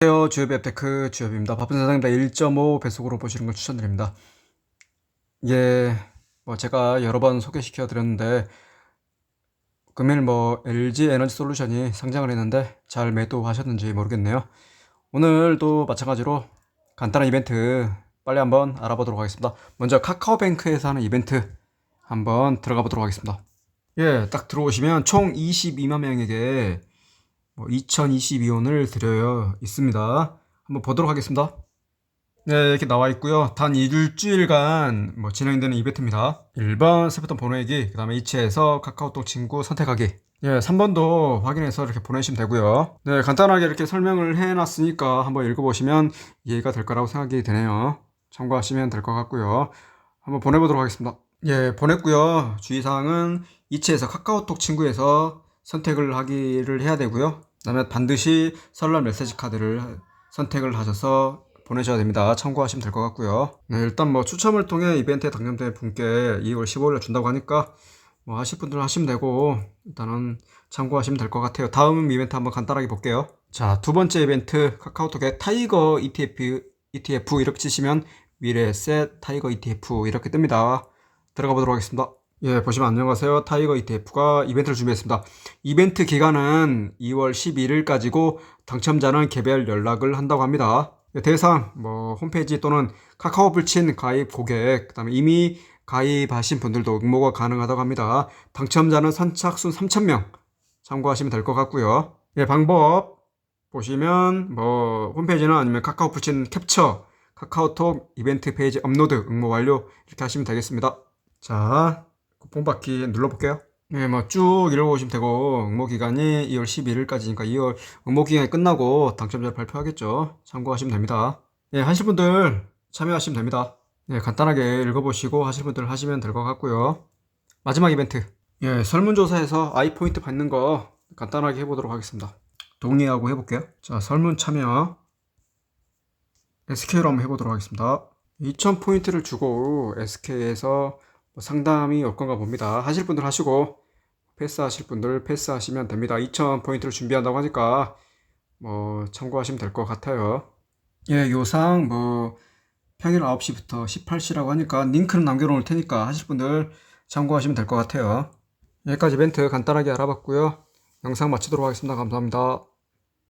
안녕하세요. 주협 앱테크 주협입니다. 바쁜 세상입니다. 1.5 배속으로 보시는 걸 추천드립니다. 예, 뭐 제가 여러 번 소개시켜 드렸는데 금일 뭐 LG 에너지 솔루션이 상장을 했는데 잘 매도하셨는지 모르겠네요. 오늘도 마찬가지로 간단한 이벤트 빨리 한번 알아보도록 하겠습니다. 먼저 카카오뱅크에서 하는 이벤트 한번 들어가 보도록 하겠습니다. 예, 딱 들어오시면 총 22만 명에게 뭐 2022원을 드려요 있습니다. 한번 보도록 하겠습니다. 네, 이렇게 나와 있고요. 단 일주일간 뭐 진행되는 이벤트입니다. 1번 세부터 보내기, 그 다음에 이체해서 카카오톡 친구 선택하기. 예, 3번도 확인해서 이렇게 보내시면 되고요. 네, 간단하게 이렇게 설명을 해놨으니까 한번 읽어보시면 이해가 될 거라고 생각이 되네요. 참고하시면 될 것 같고요. 한번 보내보도록 하겠습니다. 예, 보냈고요. 주의사항은 이체해서 카카오톡 친구에서 선택을 하기를 해야 되고요. 그다음에 반드시 설날 메시지 카드를 선택을 하셔서 보내셔야 됩니다. 참고하시면 될 것 같고요. 네, 일단 뭐 추첨을 통해 이벤트에 당첨된 분께 2월 15일에 준다고 하니까 뭐 하실 분들은 하시면 되고 일단은 참고하시면 될 것 같아요. 다음 이벤트 한번 간단하게 볼게요. 자, 두 번째 이벤트 카카오톡에 타이거 ETF ETF 이렇게 치시면 미래셋 타이거 ETF 이렇게 뜹니다. 들어가 보도록 하겠습니다. 예, 보시면 안녕하세요. 타이거 ETF가 이벤트를 준비했습니다. 이벤트 기간은 2월 11일까지고 당첨자는 개별 연락을 한다고 합니다. 예, 대상 뭐 홈페이지 또는 카카오 불친 가입 고객, 그다음에 이미 가입하신 분들도 응모가 가능하다고 합니다. 당첨자는 선착순 3,000명 참고하시면 될 것 같고요. 예, 방법 보시면 뭐 홈페이지나 아니면 카카오 불친 캡처, 카카오톡 이벤트 페이지 업로드 응모 완료 이렇게 하시면 되겠습니다. 자, 받기 눌러볼게요. 네, 뭐쭉 읽어보시면 되고 응모 기간이 2월 11일까지니까 2월 응모 기간이 끝나고 당첨자를 발표하겠죠. 참고하시면 됩니다. 예, 하실 분들 참여하시면 됩니다. 예, 간단하게 읽어보시고 하실 분들 하시면 될 것 같고요. 마지막 이벤트. 예, 설문조사에서 아이포인트 받는 거 간단하게 해보도록 하겠습니다. 동의하고 해볼게요. 자, 설문 참여. SK로 한번 해보도록 하겠습니다. 2000포인트를 주고 SK에서 뭐 상담이 올 건가 봅니다. 하실 분들 하시고 패스하실 분들 패스하시면 됩니다. 2,000 포인트를 준비한다고 하니까 뭐 참고하시면 될 것 같아요. 예, 요상 뭐 평일 9시부터 18시라고 하니까 링크는 남겨놓을 테니까 하실 분들 참고하시면 될 것 같아요. 여기까지 이벤트 간단하게 알아봤고요. 영상 마치도록 하겠습니다. 감사합니다.